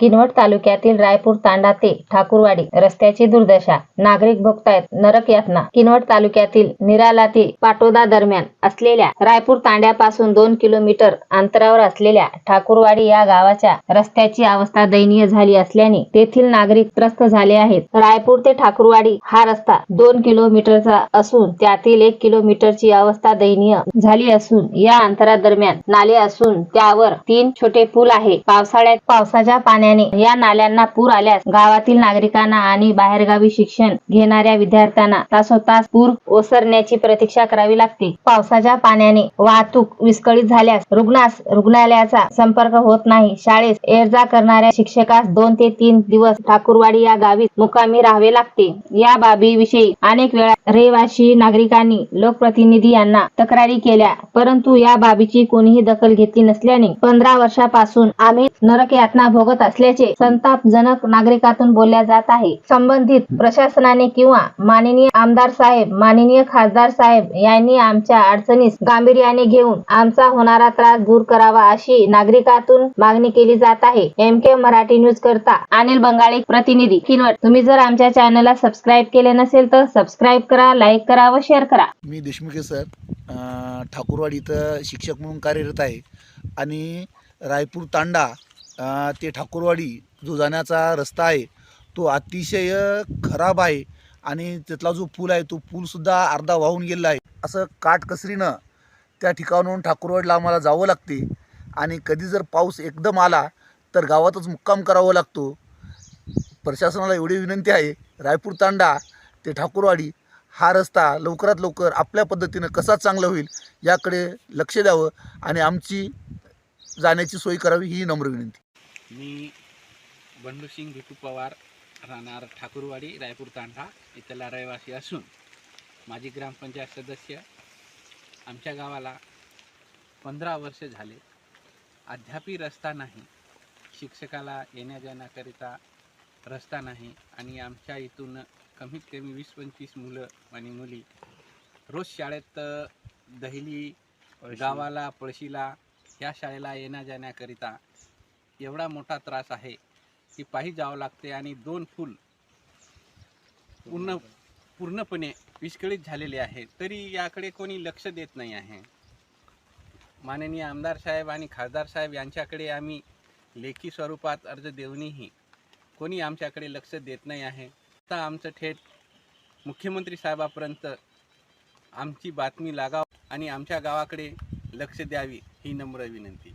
किनवट तालुक्यातील रायपूर तांडा ते ठाकूरवाडी रस्त्याची दुर्दशा. नागरिक भोगतायत नरक यातना. किनवट तालुक्यातील निराला ते पाटोदा दरम्यान असलेल्या रायपूर तांड्यापासून दोन किलोमीटर अंतरावर असलेल्या ठाकूरवाडी या गावाच्या रस्त्याची अवस्था दयनीय झाली असल्याने तेथील नागरिक त्रस्त झाले आहेत. रायपूर ते ठाकूरवाडी हा रस्ता दोन किलोमीटरचा असून त्यातील एक किलोमीटरची अवस्था दयनीय झाली असून या अंतरादरम्यान नाले असून त्यावर तीन छोटे पूल आहे. पावसाळ्यात पावसाच्या असल्याने या नाल्यांना पूर आल्यास गावातील नागरिकांना आणि बाहेरगावी शिक्षण घेणाऱ्या विद्यार्थ्यांना तासोतास पूर ओसरण्याची प्रतीक्षा करावी लागते. पावसाच्या पाण्याने वाहतूक विस्कळीत झाल्यास रुग्णास रुग्णालयाचा संपर्क होत नाही. शाळेत एरजा करणाऱ्या शिक्षकास दोन ते तीन दिवस ठाकूरवाडी या गावी मुकामी राहावे लागते. या बाबीविषयी अनेक वेळा रहिवासी नागरिकांनी लोकप्रतिनिधी यांना तक्रारी केल्या परंतु या बाबीची कोणीही दखल घेतली नसल्याने पंधरा वर्षापासून आम्ही नरक यातना भोगत असल्याचे संतापजनक नागरिकातून बोलल्या जात आहे. संबंधित प्रशासनाने किंवा माननीय आमदार साहेब माननीय खासदार साहेब यांनी आमच्या अडचणीस गांभीर्याने घेऊन आमचा होणारा त्रास दूर करावा अशी नागरिकातून मागणी केली जात आहे. एम के मराठी न्यूज करता अनिल बंगाळे प्रतिनिधी. किनवट. तुम्ही जर आमच्या चॅनलला सबस्क्राईब केले नसेल तर सबस्क्राईब करा लाईक करा व शेअर करा. मी देशमुखे सर ठाकूरवाडी इथं शिक्षक म्हणून कार्यरत आहे आणि रायपूर तांडा ते ठाकूरवाडी जो जाण्याचा रस्ता आहे तो अतिशय खराब आहे आणि तिथला जो पूल आहे तो पूलसुद्धा अर्धा वाहून गेलेला आहे. असं काटकसरीनं त्या ठिकाणून ठाकूरवाडीला आम्हाला जावं लागते आणि कधी जर पाऊस एकदम आला तर गावातच मुक्काम करावा लागतो. प्रशासनाला एवढी विनंती आहे रायपूर तांडा ते ठाकूरवाडी हा रस्ता लवकरात लवकर आपल्या पद्धतीनं कसा चांगला होईल याकडे लक्ष द्यावं आणि आमची जाण्याची सोय करावी ही नम्र विनंती. मी बंडूसिंग भिकू पवार राहणार ठाकूरवाडी रायपूर तांडा. इथला रहिवासी असून माझी ग्रामपंचायत सदस्य. आमच्या गावाला पंधरा वर्ष झाले. अद्यापही रस्ता नाही. शिक्षकाला येण्या जाण्याकरिता रस्ता नाही. आणि आमच्या इथून कमीत कमी वीस पंचवीस मुलं आणि मुली. रोज शाळेत दहिली गावाला पळशीला या शाळेला येण्या जाण्याकरिता एवढा मोठा त्रास आहे की पायी जावं लागते आणि दोन फूल पूर्ण पूर्णपणे विस्कळीत झालेले आहे. तरी याकडे कोणी लक्ष देत नाही आहे. माननीय आमदार साहेब आणि खासदार साहेब यांच्याकडे आम्ही लेखी स्वरूपात अर्ज देऊनही कोणी आमच्याकडे लक्ष देत नाही आहे. आता आमचं थेट मुख्यमंत्री साहेबापर्यंत आमची बातमी लागाव आणि आमच्या गावाकडे लक्ष द्यावी ही नम्र विनंती.